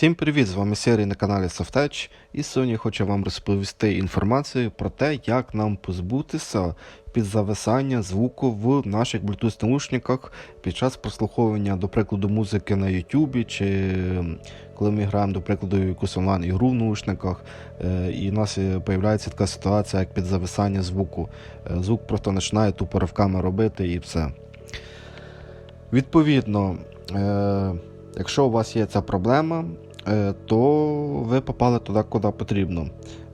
Всім привіт! З вами Сергій на каналі Softech і сьогодні хочу вам розповісти інформацію про те, як нам позбутися під зависання звуку в наших Bluetooth наушниках під час прослуховування, до прикладу, музики на YouTube, чи коли ми граємо, до прикладу, якусь онлайн-ігру в наушниках, е, і у нас з'являється така ситуація, як під зависання звуку. Е, Звук просто починає тупо ривками робити і все. Відповідно. е, Якщо у вас є ця проблема, е, то ви попали туди, куди потрібно.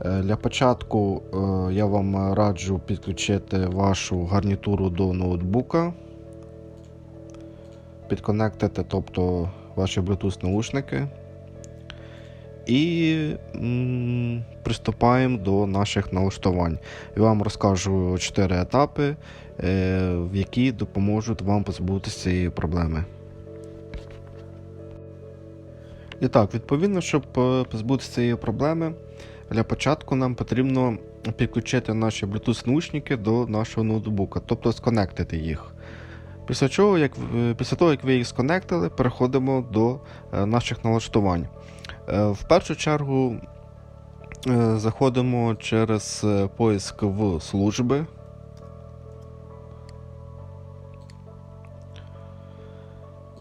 Е, Для початку е, я вам раджу підключити вашу гарнітуру до ноутбука, підконектити, тобто ваші Bluetooth наушники. І м, приступаємо до наших налаштувань. Я вам розкажу 4 етапи, е, в які допоможуть вам позбутися цієї проблеми. І так, відповідно, щоб е, позбутися цієї проблеми, для початку нам потрібно підключити наші Bluetooth наушники до нашого ноутбука, тобто сконектити їх. Після чого, як, після того, як ви їх сконектили, переходимо до е, наших налаштувань. Е, В першу чергу е, заходимо через е, поиск в служби.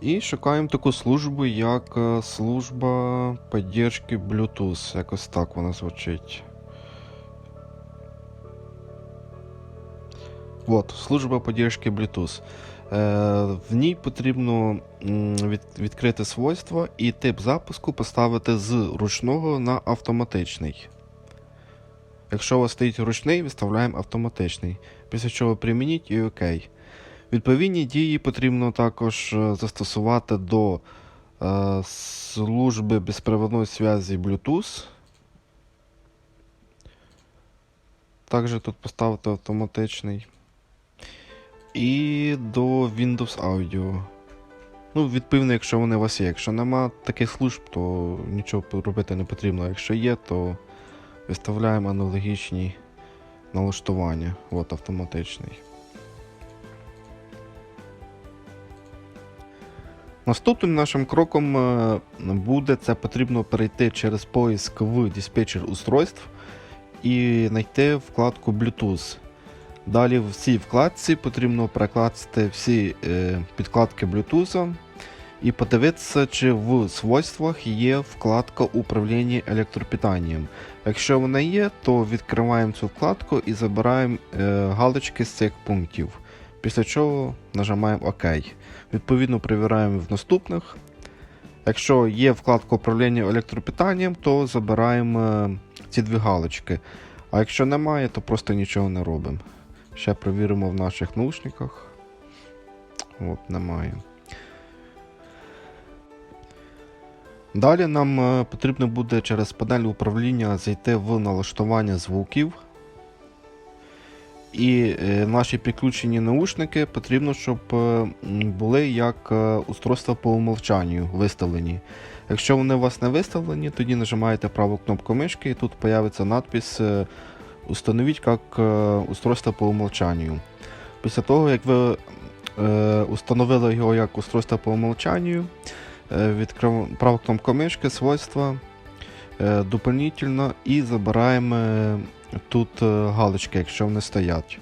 І шукаємо таку службу, як е, служба поддержки Bluetooth. Якось так вона звучить. От, служба поддержки Bluetooth. Е, в ній потрібно відкрити свойства і тип запуску поставити з ручного на автоматичний. Якщо у вас стоїть ручний, виставляємо автоматичний. Після чого примініть і ОК. Відповідні дії потрібно також е, застосувати до е, служби безпровідної зв'язку Bluetooth. Також тут поставити автоматичний. І до Windows Audio. Ну, відповідно, якщо вони у вас є. Якщо нема таких служб, то нічого робити не потрібно. Якщо є, то виставляємо аналогічні налаштування. От автоматичний. Наступним нашим кроком е, буде це потрібно перейти через поиск в диспетчер устройств і знайти вкладку Bluetooth. Далі в цій вкладці потрібно перекласти всі е, підкладки Bluetooth і подивитися, чи в свойствах є вкладка управління електропитанням. Якщо вона є, то відкриваємо цю вкладку і забираємо е, галочки з цих пунктів. Після чого нажимаємо ОК. Відповідно, перевіряємо в наступних. Якщо є вкладка управління електропитанням, то забираємо е, ці дві галочки. А якщо немає, то просто нічого не робимо. Ще перевіримо в наших наушниках. От, немає. Далі нам е, потрібно буде через панель управління зайти в налаштування звуків. І е, наші підключені наушники потрібно, щоб е, були як е, устройства по умовчанню виставлені. Якщо вони у вас не виставлені, тоді нажимаєте праву кнопку мишки і тут появиться надпис Установіть як устройство по умовчанню. Після того, як ви установили його як устройство по умовчанню, відкрив праву кнопку мишки, свойства, дополнительно і забираємо тут е, галочки, якщо вони стоять.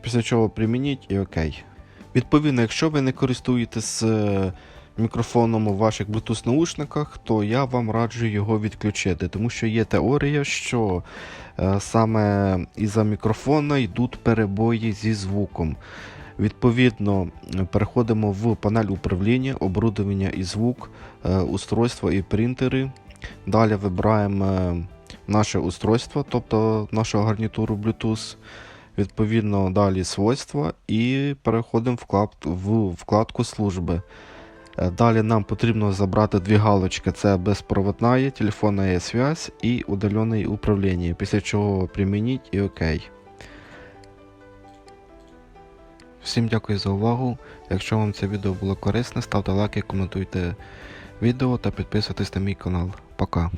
Після чого примініть і ОК. Відповідно, якщо ви не користуєтесь е, мікрофоном у ваших Bluetooth наушниках, то я вам раджу його відключити, тому що є теорія, що е, саме із-за мікрофона йдуть перебої зі звуком. Відповідно, переходимо в панель управління, оборудовання і звук, устройства і принтери. Далі вибираємо наше устройство, тобто нашу гарнітуру Bluetooth. Відповідно, далі свойства і переходимо в вкладку служби. Е, Далі нам потрібно забрати дві галочки: це безпроводна, телефонна связь і удаленне управління. Після чого примініть і ОК. Всім дякую за увагу. Якщо вам це відео було корисне, ставте лайки, коментуйте відео та підписуйтесь на мій канал. Пока.